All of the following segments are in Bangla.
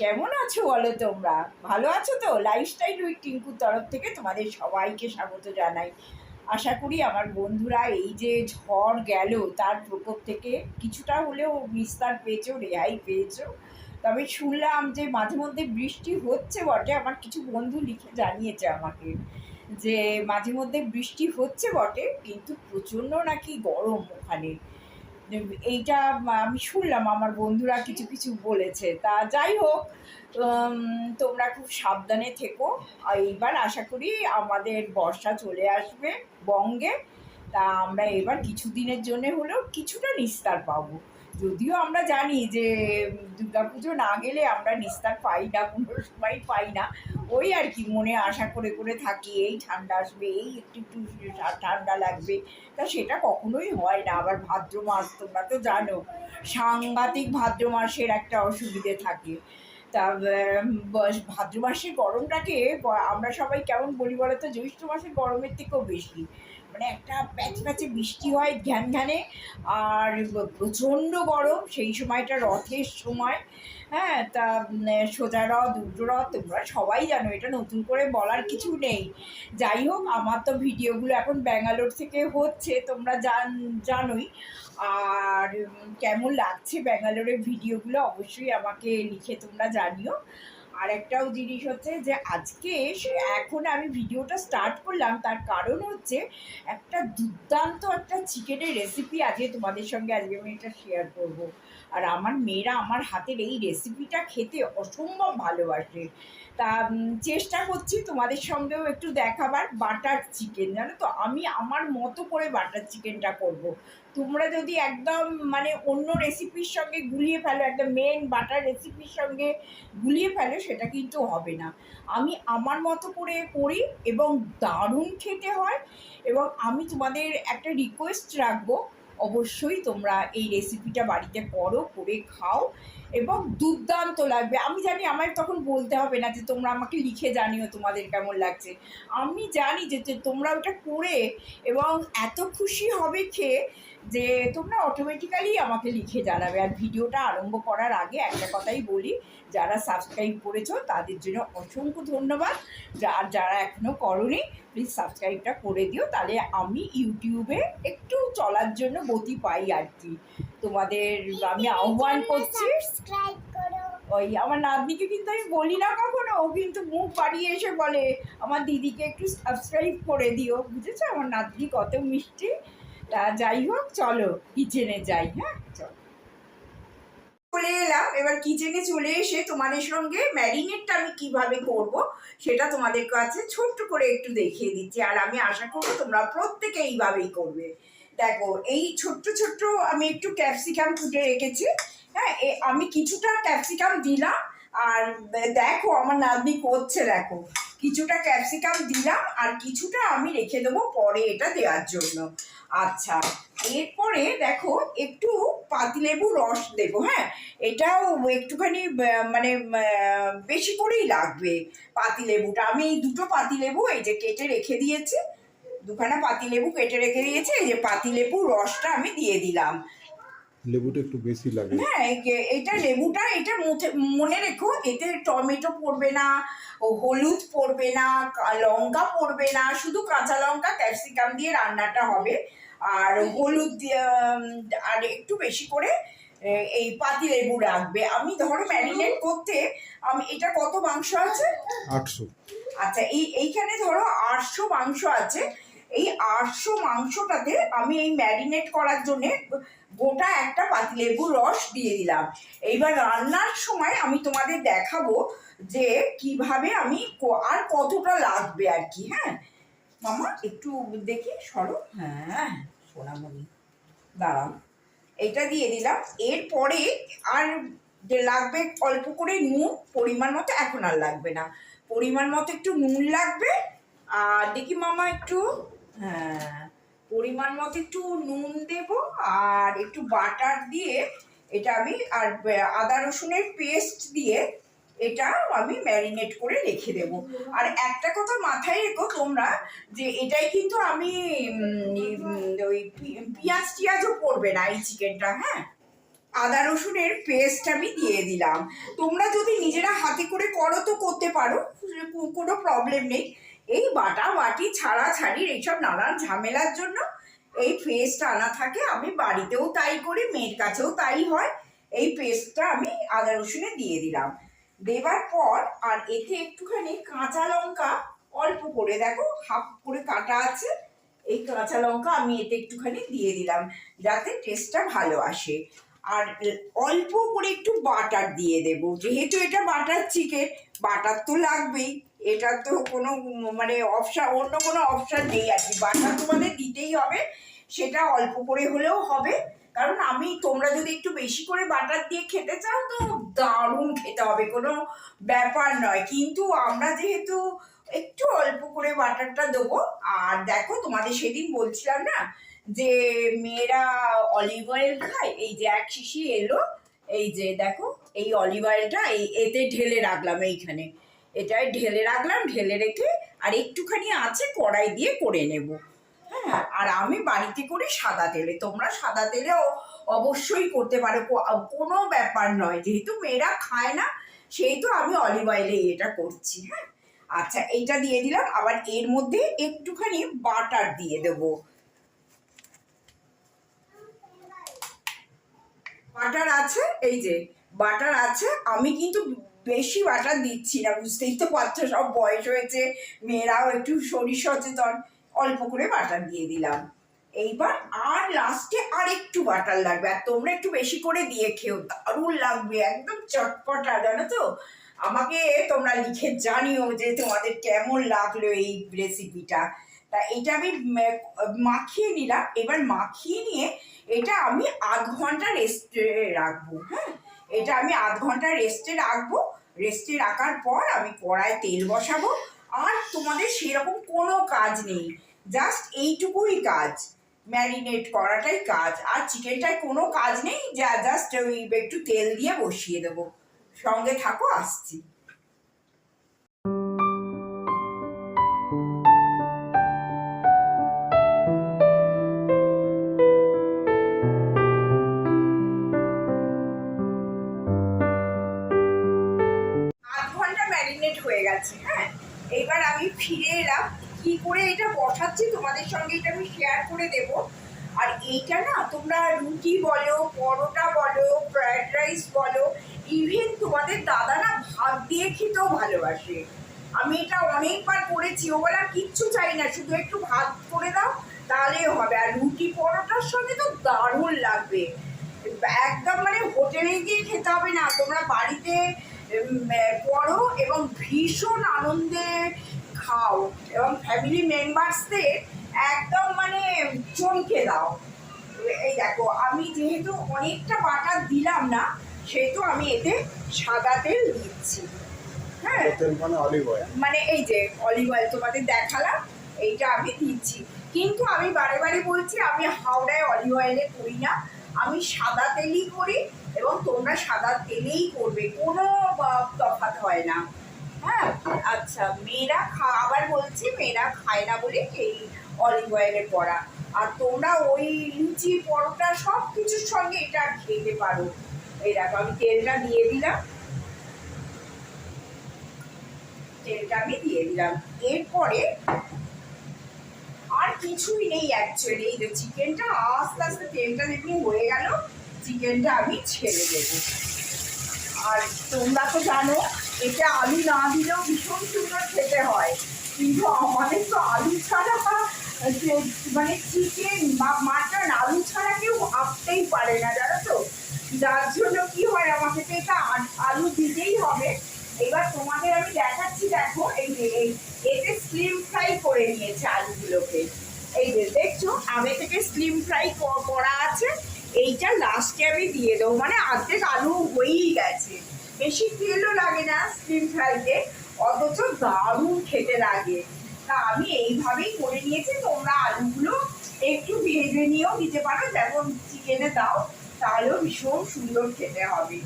কেমন আছো বলো তোমরা? ভালো আছো তো? লাইফস্টাইল উইথ টিঙ্কুর তরফ থেকে তোমাদের সবাইকে স্বাগত জানাই। আশা করি আমার বন্ধুরা এই যে ঝড় গেল, তার প্রকোপ থেকে কিছুটা হলেও বিস্তার পেয়েছ, রেহাই পেয়েছ। তবে শুনলাম যে মাঝে মধ্যে বৃষ্টি হচ্ছে বটে, আমার কিছু বন্ধু লিখে জানিয়েছে আমাকে যে মাঝে মধ্যে বৃষ্টি হচ্ছে বটে, কিন্তু প্রচণ্ড নাকি গরম ওখানে। এইটা আমি শুনলাম, আমার বন্ধুরা কিছু কিছু বলেছে। তা যাই হোক তোমরা খুব সাবধানে থেকো। আর এইবার আশা করি আমাদের বর্ষা চলে আসবে বঙ্গে। তা আমরা এবার কিছুদিনের জন্য হলেও কিছুটা নিস্তার পাবো। যদিও আমরা জানি যে দুর্গাপুজো না গেলে আমরা নিস্তার পাই না, কোনো সময় পাই না। ওই আর কি মনে আশা করে করে থাকি, এই ঠান্ডা আসবে, এই একটু একটু ঠান্ডা লাগবে। তা সেটা কখনোই হয় না। আবার ভাদ্র মাস তোমরা তো জানো, সাংঘাতিক ভাদ্র মাসের একটা অসুবিধে থাকে। তা ভাদ্র মাসের গরমটাকে আমরা সবাই কেমন বলি বলো তো জ্যৈষ্ঠ মাসের গরমের থেকেও বেশি। মানে একটা প্যাচ প্যাচে বৃষ্টি হয় ঘ্যান ঘ্যানে, আর প্রচণ্ড গরম, সেই সময়টা রথের সময়। হ্যাঁ তা সোজা রথ, উল্টো রথ, তোমরা সবাই জানো, এটা নতুন করে বলার কিছু নেই। যাই হোক, আমার তো ভিডিওগুলো এখন ব্যাঙ্গালোর থেকে হচ্ছে, তোমরা জান, জানোই। আর কেমন লাগছে ব্যাঙ্গালোরের ভিডিওগুলো, অবশ্যই আমাকে লিখে তোমরা জানিও। আর একটাও জিনিস হচ্ছে যে আজকে সে- এখন আমি ভিডিওটা স্টার্ট করলাম, তার কারণ হচ্ছে একটা দুর্দান্ত একটা চিকেনের রেসিপি আজকে তোমাদের সঙ্গে আজকে আমি এটা শেয়ার করব। আর আমার মেয়েরা আমার হাতের এই রেসিপিটা খেতে অসম্ভব ভালোবাসে। তা চেষ্টা করছি তোমাদের সঙ্গেও একটু দেখাবার বাটার চিকেন জানো তো? আমি আমার মতো করে বাটার চিকেনটা করব। তোমরা যদি একদম মানে অন্য রেসিপির সঙ্গে গুলিয়ে ফেলো, একদম মেন বাটার রেসিপির সঙ্গে গুলিয়ে ফেলো, সেটা কিন্তু হবে না। আমি আমার মতো করে করি এবং দারুণ খেতে হয়। এবং আমি তোমাদের একটা রিকোয়েস্ট রাখব অবশ্যই তোমরা এই রেসিপিটা বাড়িতে করো করে খাও। এবং দুর্দান্ত লাগবে। আমি জানি আমার তখন বলতে হবে না যে তোমরা আমাকে লিখে জানিও তোমাদের কেমন লাগছে। আমি জানি যে তোমরা ওটা করে এবং এত খুশি হবে খেয়ে যে তোমরা অটোমেটিক্যালি আমাকে লিখে জানাবে। আর ভিডিওটা আরম্ভ করার আগে একটা কথাই বলি, যারা সাবস্ক্রাইব করেছ তাদের জন্য অসংখ্য ধন্যবাদ। আর যারা এখনও করনি প্লিজ সাবস্ক্রাইবটা করে দিও। তাহলে আমি ইউটিউবে একটু চলার জন্য গতি পাই আর কি। তোমাদের, আমি আহ্বান করছি। ওই আমার নাতনিকে কিন্তু আমি বলি না কখনো। ও কিন্তু মুখ বাড়িয়ে এসে বলে, আমার দিদিকে একটু সাবস্ক্রাইব করে দিও। বুঝেছ? আমার নাতনি কত মিষ্টি। তা যাই হোক, চলো কিচেনে যাই হ্যাঁ? চলো। চলে এলাম। এবার কিচেনে চলে এসে তোমাদের সঙ্গে ম্যারিনেটটা আমি কীভাবে করব, সেটা তোমাদের কাছে ছোট্ট করে একটু দেখিয়ে দিচ্ছি। আর আমি আশা করব তোমরা প্রত্যেকে এইভাবেই করবে। দেখো, এই ছোট্ট ছোট্ট আমি একটু ক্যাপসিকাম ফুটে রেখেছি। হ্যাঁ আমি কিছুটা ক্যাপসিকাম দিলাম, আর দেখো আমার নাতনি করছে, দেখো। কিছুটা ক্যাপসিকাম দিলাম, আর কিছুটা আমি রেখে দেবো পরে এটা দেওয়ার জন্য। আচ্ছা এরপরে দেখো, একটু পাতিলেবু রস দেবো হ্যাঁ? এটাও একটুখানি মানে বেশি করেই লাগবে পাতিলেবুটা। আমি দুটো পাতিলেবু এই যে কেটে রেখে দিয়েছি। দুখানা পাতিলেবু কেটে রেখে দিয়েছে এই যে পাতিলেবু রসটা আমি দিয়ে দিলাম। লেবুটা একটু বেশি লাগে। হ্যাঁ এটা লেবুটা এটা মনে রেখো এতে টমেটো পড়বে না হলুদ পড়বে না লঙ্কা পড়বে না শুধু কাঁচা লঙ্কা ক্যাপসিকাম দিয়ে রান্নাটা হবে। আর হলুদ আর একটু বেশি করে এই পাতি লেবু রাখবে। আমি ধরো ম্যারিনেট করতে আমি এটা কত মাংস আছে? আটশো। আচ্ছা এই এইখানে ধরো আটশো মাংস আছে। এই আটশো মাংসটাতে আমি এই ম্যারিনেট করার জন্যে গোটা একটা পাতিলেবুর রস দিয়ে দিলাম। এইবার রান্নার সময় আমি তোমাদের দেখাবো যে কীভাবে আমি আর কতটা লাগবে আর কি হ্যাঁ? মামা, একটু দেখি, সরো। হ্যাঁ সোনামণি, দাঁড়াও। এটা দিয়ে দিলাম। এরপরে আর যে লাগবে অল্প করে নুন, পরিমাণ মতো এখন আর লাগবে না। পরিমাণ মতো একটু নুন লাগবে। আর দেখি মামা একটু। হ্যাঁ পরিমাণ মতো একটু নুন দেব আর একটু বাটার দিয়ে এটা আমি আর আদা রসুনের পেস্ট দিয়ে এটা আমি ম্যারিনেট করে রেখে দেব। আর একটা কথা মাথায় রেখো তোমরা যে এটাই কিন্তু আমি ওই পেঁয়াজ টিয়াজও পড়বে না এই চিকেনটা হ্যাঁ? আদা রসুনের পেস্ট আমি দিয়ে দিলাম। তোমরা যদি নিজেরা হাতে করে করো তো করতে পারো, কোনো প্রবলেম নেই। এই বাটা বাটি ছাড়া ছাড়ির এইসব নানান ঝামেলার জন্য এই পেস্ট আনা থাকে। আমি বাড়িতেও তাই করি, মেয়ের কাছেও তাই হয়। এই পেস্টটা আমি আদা রসুনে দিয়ে দিলাম। দেবার পর আর এতে একটুখানি কাঁচা লঙ্কা অল্প করে, দেখো হাফ করে কাটা আছে, এই কাঁচা লঙ্কা আমি এতে একটুখানি দিয়ে দিলাম যাতে টেস্টটা ভালো আসে। আর অল্প করে একটু বাটার দিয়ে দেবো, যেহেতু এটা বাটার চিকেন বাটার তো লাগবেই। এটা তো কোনো মানে অপশান অন্য কোনো অপশান নেই আর কি। বাটার তোমাদের দিতেই হবে, সেটা অল্প করে হলেও হবে। কারণ আমি, তোমরা যদি একটু বেশি করে বাটার দিয়ে খেতে চাও তো দারুণ খেতে হবে, কোনো ব্যাপার নয়। কিন্তু আমরা যেহেতু একটু অল্প করে বাটারটা দেবো, আর দেখো তোমাদের সেদিন বলছিলাম না যে মেয়েরা অলিভ অয়েল খায়, এই যে এক শিশি এলো, এই যে দেখো, এই অলিভ অয়েলটা এই এতে ঢেলে রাখলাম এইখানে। এটাই ঢেলে রাখলাম, ঢেলে রেখে আর একটুখানি আছে কড়াই দিয়ে করে নেব। হ্যাঁ আর আমি বাড়িতে করি সাদা তেলে, তোমরা সাদা তেলেও অবশ্যই করতে পারো কোনো ব্যাপার নয়, যেহেতু মেয়েরা খায় না, সেহেতু আমি অলিভ অয়েলে এটা করছি হ্যাঁ। আচ্ছা এইটা দিয়ে দিলাম, আবার এর মধ্যে একটুখানি বাটার দিয়ে দেবো। বাটার আছে, এই যে, বাটার আছে, আমি কিন্তু বেশি বাটার দিচ্ছি না, বুঝতেই তো পারছ, সব বয়স হয়েছে, মেয়েরাও একটু শরীর সচেতন, অল্প করে বাটার দিয়ে দিলাম। এইবার আর লাস্টে আর একটু বাটার লাগবে, আর তোমরা একটু বেশি করে দিয়ে খেও, দারুণ লাগবে, একদম চটপটা, জানো তো? আমাকে তোমরা লিখে জানিও যে তোমাদের কেমন লাগল এই রেসিপিটা তা এটা আমি মাখিয়ে নিলাম, এবার মাখিয়ে নিয়ে এটা আমি আধ ঘণ্টা রেস্টে রাখব হ্যাঁ? এটা আমি আধ ঘণ্টা রেস্টে রাখব রেস্টে রাখার পর আমি কড়ায় তেল বসাবো। আর তোমাদের সেরকম কোনো কাজ নেই। জাস্ট এইটুকুই কাজ। ম্যারিনেট করাটাই কাজ। আর চিকেনটায় কোনো কাজ নেই। যা জাস্ট ওই একটু তেল দিয়ে বসিয়ে দেবো। সঙ্গে থাকো, আসছি। ফিরে এলাম, কি করে এটা বসাচ্ছি তোমাদের সঙ্গে এটা আমি শেয়ার করে দেব। আর এইটা না তোমরা রুটি বলো, পরোটা বলো ফ্রায়েড রাইস বলো ইভেন তোমাদের দাদা না ভাত দিয়ে খেতেও ভালোবাসে। আমি এটা অনেকবার করেছি, ও বলা কিচ্ছু চাই না, শুধু একটু ভাত করে দাও, তাহলেই হবে। আর রুটি পরোটার সঙ্গে তো দারুণ লাগবে। একদম মানে হোটেলে গিয়ে খেতে হবে না, তোমরা বাড়িতে করো এবং ভীষণ আনন্দে খাও এবং ফ্যামিলি মেম্বার্সদের একদম মানে চমকে দাও। এই দেখো আমি যেহেতু অনেকটা বাটার দিলাম না সেহেতু আমি এতে সাদা তেল দিচ্ছি। হ্যাঁ? মানে মানে এই যে অলিভ অয়েল তোমাদের দেখালাম এইটা আমি দিচ্ছি। কিন্তু আমি বারে বারে বলছি আমি হাওড়ায় অলিভ অয়েলে করি না। আমি সাদা তেলই করি এবং তোমরা সাদা তেলেই করবে কোনো তফাৎ হয় না। হ্যাঁ আচ্ছা মেয়েরা খা, আবার বলছি মেয়েরা খায় না বলে এই অলিভ অয়েলে করা আর তোমরা ওই লুচি, পরোটা সব কিছুর সঙ্গে এটা খেতে পারো। এই আমি তেলটা দিয়ে দিলাম। তেলটা আমি দিয়ে দিলাম। এরপরে আর কিছুই নেই অ্যাকচুয়ালি এই যে চিকেনটা আস্তে আস্তে তেলটা দেখুন হয়ে গেল চিকেনটা আমি ছেড়ে দেব। আর তোমরা তো জানো এটা আলু না দিলেও ভীষণ সুন্দর খেতে হয়। কিন্তু আমাদের তো আলু ছাড়া যে মানে চিকেন বা মাটন আলু ছাড়া কেউ ভাবতেই পারে না, জানো তো? যার জন্য কি হয় আমাকে তো এটা আলু দিতেই হবে। এবার তোমাদের আমি দেখাচ্ছি, দেখো, এই এই- এতে স্লিম ফ্রাই করে নিয়েছে আলুগুলোকে। এই যে, দেখছ, আগে থেকে স্লিম ফ্রাই করা আছে। এইটা লাস্টে আমি দিয়ে দেবো। মানে অর্ধেক আলু হয়েই গেছে। বেশি তেলও লাগে না স্লিম ফ্রাইতে অথচ দারুণ খেতে লাগে। তা আমি এইভাবেই করে নিয়েছি, তোমরা আলুগুলো একটু ভেজে নিয়েও দিতে পারো, যেমন চিকেনে দাও, তাহলেও ভীষণ সুন্দর খেতে হবে।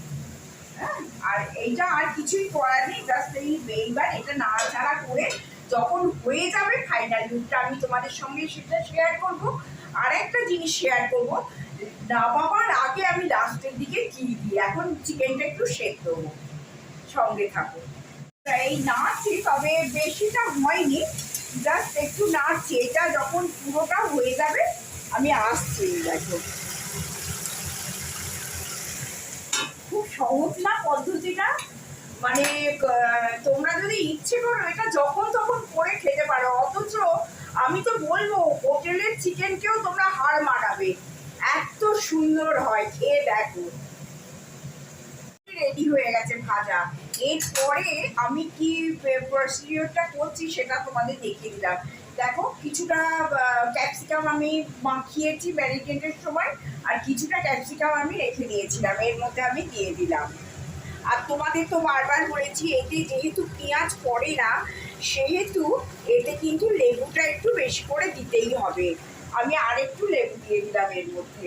হ্যাঁ আর এইটা আর কিছুই করার নেই জাস্ট এই এইবার এটা নাড়াচাড়া করে যখন হয়ে যাবে ফাইনাল লুকটা আমি তোমাদের সঙ্গে সেটা শেয়ার করব। আর একটা জিনিস শেয়ার করব নামাবার আগে আমি লাস্টের দিকে কি দিই? এখন চিকেনটা একটু সেদ্ধ সঙ্গে থাকো এই নাড়ছি, তবে বেশিটা হয়নি জাস্ট একটু নাড়ছি। এটা যখন পুরোটা হয়ে যাবে, আমি আসছি, দেখো। খুব সহজ না পদ্ধতিটা? মানে তোমরা যদি ইচ্ছে করো, এটা যখন তখন করে খেতে পারো। অথচ আমি তো বলব, হোটেলের চিকেনকেও তোমরা হার মানাবে। এত সুন্দর হয়, খেয়ে দেখো। রেডি হয়ে গেছে ভাজা। এরপরে আমি কি প্রসিডিওরটা করছি সেটা তোমাদের দেখিয়ে দিলাম। দেখো, কিছুটা ক্যাপসিকাম আমি মাখিয়েছি ব্যারিকেডের সময়, আর কিছুটা ক্যাপসিকাম আমি রেখে দিয়েছিলাম, এর মধ্যে আমি দিয়ে দিলাম। আর তোমাদের তো বারবার বলেছি, এতে যেহেতু পেঁয়াজ পড়ে না, সেহেতু এতে কিন্তু লেবুটা একটু বেশি করে দিতেই হবে। আমি আরেকটু লেবু দিয়ে দিলাম এর মধ্যে।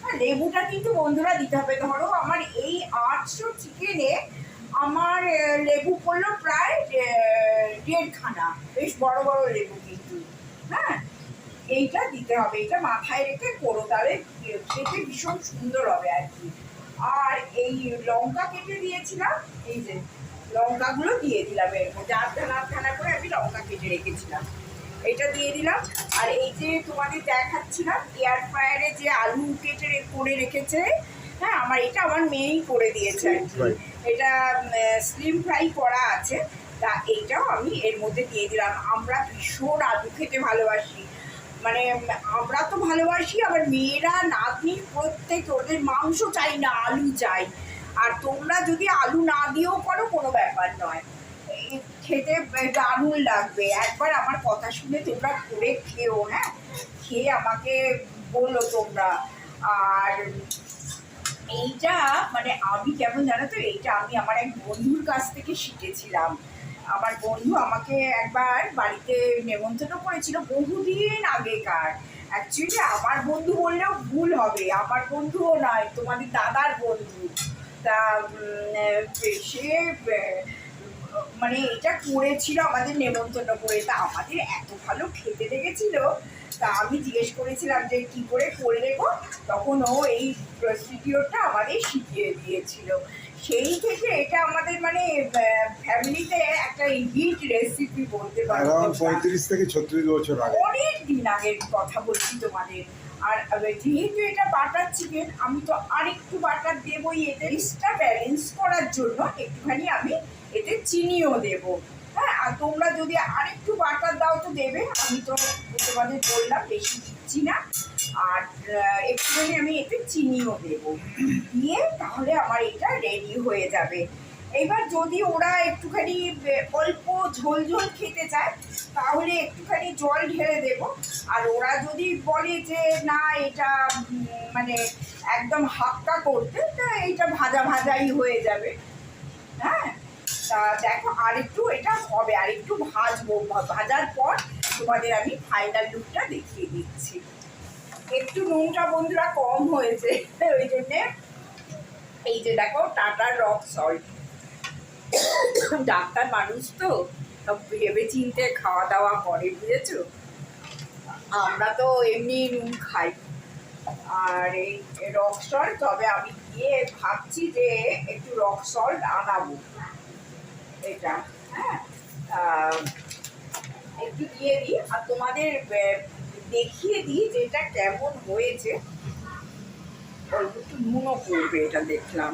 হ্যাঁ, লেবুটা কিন্তু বন্ধুরা দিতে হবে। ধরো আমার এই আটশো চিকেনে আমার লেবু পড়ল প্রায় দেড়খানা। বেশ বড় বড় লেবু কিন্তু। হ্যাঁ এইটা দিতে হবে। এটা মাথায় রেখে করো তাহলে খেতে ভীষণ সুন্দর হবে আর কি। আর এই লঙ্কা কেটে দিয়েছিলাম এই যে লঙ্কাগুলো দিয়ে দিলাম এর মধ্যে। আধখানা আধখানা করে আমি লঙ্কা কেটে রেখেছিলাম। এটা দিয়ে দিলাম। আর এই যে তোমাদের দেখাচ্ছিলাম এয়ার ফ্রায়ারে যে আলু কেটে করে রেখেছে হ্যাঁ আমার এটা আমার মেয়েই করে দিয়েছে এটা স্লিম ফ্রাই করা আছে। তা এইটাও আমি এর মধ্যে দিয়ে দিলাম। আমরা ভীষণ আলু খেতে ভালোবাসি। মানে আমরা তো ভালোবাসি আবার মেয়েরা নাতনি প্রত্যেক ওদের মাংস চাই না আলু চাই। আর তোমরা যদি আলু না দিয়েও করো কোনো ব্যাপার নয়। খেতে দারুণ লাগবে। একবার আমার কথা শুনে তোমরা করে খেও হ্যাঁ? খেয়ে আমাকে বলো তোমরা। আর এইটা মানে আমি কেমন জানো তো, এইটা আমি আমার এক বন্ধুর কাছ থেকে শিখেছিলাম। আমার বন্ধু আমাকে একবার বাড়িতে নেমন্তন্ন করেছিল বহুদিন আগেকার। অ্যাকচুয়ালি আমার বন্ধু বললেও ভুল হবে। আমার বন্ধুও নয়, তোমাদের দাদার বন্ধু। তা সে মানে এটা করেছিল আমাদের নেমন্তন্ন করে। তা আমাদের এত ভালো খেতে লেগেছিল। তা আমি জিজ্ঞেস করেছিলাম যে কি করে করে গো? তখন ও এই প্রসিডিওরটা আমাদের শিখিয়ে দিয়েছিল। সেই থেকে এটা আমাদের মানে ফ্যামিলিতে একটা হিট রেসিপি বলতে পারো। পঁয়ত্রিশ থেকে ছত্রিশ বছর আগে। অনেক দিন আগের কথা বলছি তোমাদের। আর যেহেতু এটা বাটার চিকেন আমি তো আরেকটু বাটার দেবই এতে টেস্টটা ব্যালেন্স করার জন্য একটুখানি আমি এতে চিনিও দেব। হ্যাঁ আর তোমরা যদি আরেকটু বাটার দাও তো দেবে। আমি তো তোমাদের বললাম, বেশি দিচ্ছি না। আর একটুখানি আমি এতে চিনিও দেব। দিয়ে তাহলে আমার এটা রেডি হয়ে যাবে। এবার যদি ওরা একটুখানি অল্প ঝোল ঝোল খেতে চায়, তাহলে একটুখানি জল ঢেলে দেব। আর ওরা যদি বলে যে, না, এটা মানে একদম হাক্কা করতে, তা এইটা ভাজা ভাজাই হয়ে যাবে। হ্যাঁ? তা দেখো আর একটু এটা হবে আর একটু ভাজবো ভাজার পর তোমাদের আমি ফাইনাল লুকটা দেখিয়ে দিচ্ছি। একটু নুনটা বন্ধুরা কম হয়েছে, ওই জন্যে এই যে দেখো টাটার রক সল্ট ডাক্তার মানুষ তো ভেবে চিনতে খাওয়া দাওয়া করে, বুঝেছ? আমরা তো এমনি নুন খাই। আর এই রক সল্ট তবে আমি গিয়ে ভাবছি যে একটু রক সল্ট আনাবো। এটা হ্যাঁ? একটু দিয়ে দিই আর তোমাদের দেখিয়ে দিই যে এটা কেমন হয়েছে। অল্প একটু নুনও পড়বে এটা দেখলাম।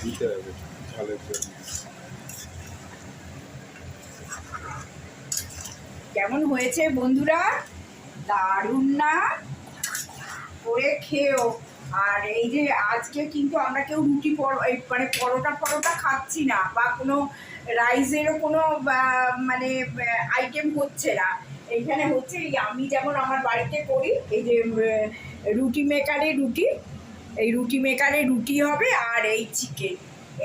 দিতে হবে ঝালের জন্য। কেমন হয়েছে বন্ধুরা? দারুণ না? করে খেয়েও। আর এই যে আজকে কিন্তু আমরা কেউ রুটি মানে পরোটা পরোটা খাচ্ছি না বা কোনো রাইসেরও কোনো মানে আইটেম হচ্ছে না। এইখানে হচ্ছে এই আমি যেমন আমার বাড়িতে করি, এই যে রুটি মেকারে রুটি, এই রুটি মেকারে রুটি হবে আর এই চিকেন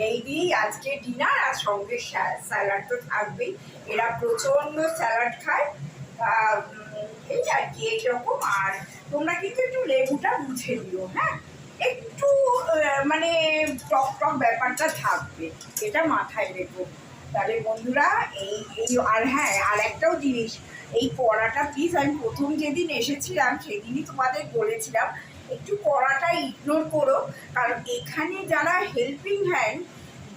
এই দিয়েই আজকে ডিনার আর সঙ্গে স্যালাড তো থাকবেই। এরা প্রচণ্ড স্যালাড খায়। এই আর কি, এইরকম। আর তোমরা কিন্তু একটু লেবুটা বুঝে দিও হ্যাঁ? একটু মানে টক টক ব্যাপারটা থাকবে এটা মাথায় রেখো। তাহলে বন্ধুরা, এই এই, আর হ্যাঁ আর একটাও জিনিস, এই কড়াটা প্লিজ আমি প্রথম যেদিন এসেছিলাম, সেদিনই তোমাদের বলেছিলাম, একটু কড়াটা ইগনোর করো, কারণ এখানে যারা হেল্পিং হ্যান্ড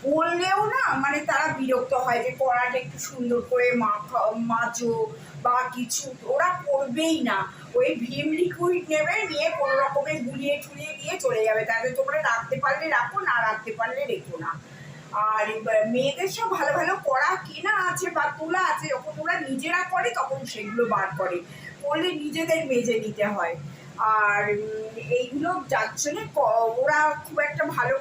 বললেও না মানে তারা বিরক্ত হয় যে কড়াটা একটু সুন্দর করে মাখা, মাজো বা কিছু, ওরা করবেই না। ওই ভীম লিকুইড নেবে, নিয়ে কোনো রকমে গুলিয়ে টুলিয়ে দিয়ে চলে যাবে। তাদের তোমরা রাখতে পারলে রাখো, না রাখতে পারলে রেখো না। আর মেয়েদের সব ভালো ভালো করা কেনা আছে বা তোলা আছে, যখন ওরা নিজেরা করে, তখন সেগুলো বার করে। করলে নিজেদের মেজে নিতে হয়। আর এইগুলো যার জন্যে ওরা খুব একটা ভালো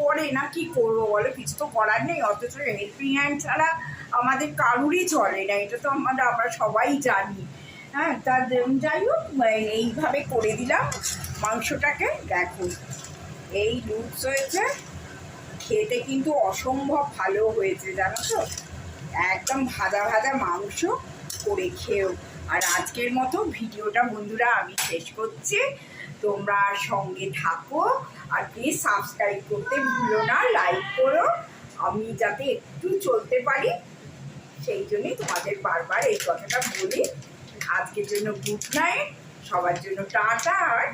করে না কি করব বলো? কিছু তো করার নেই। অথচ হেল্পিং হ্যান্ড ছাড়া আমাদের কারুরই চলে না। এটা তো আমরা আমরা সবাই জানি। হ্যাঁ তা যাই হোক এইভাবে করে দিলাম। মাংসটাকে দেখো, এই লুপস হয়েছে। খেতে কিন্তু অসম্ভব ভালো হয়েছে, জানো তো? একদম ভাজা ভাজা মাংস করে খেও আর আজকের মতো ভিডিওটা বন্ধুরা আমি শেষ করছি। তোমরা সঙ্গে থাকো আর প্লিজ সাবস্ক্রাইব করতে ভুলো না লাইক করো। আমি যাতে একটু চলতে পারি, সেই জন্যই তোমাদের বারবার এই কথাটা বলি। আজকের জন্য গুড নাইট সবার জন্য টাটা, আর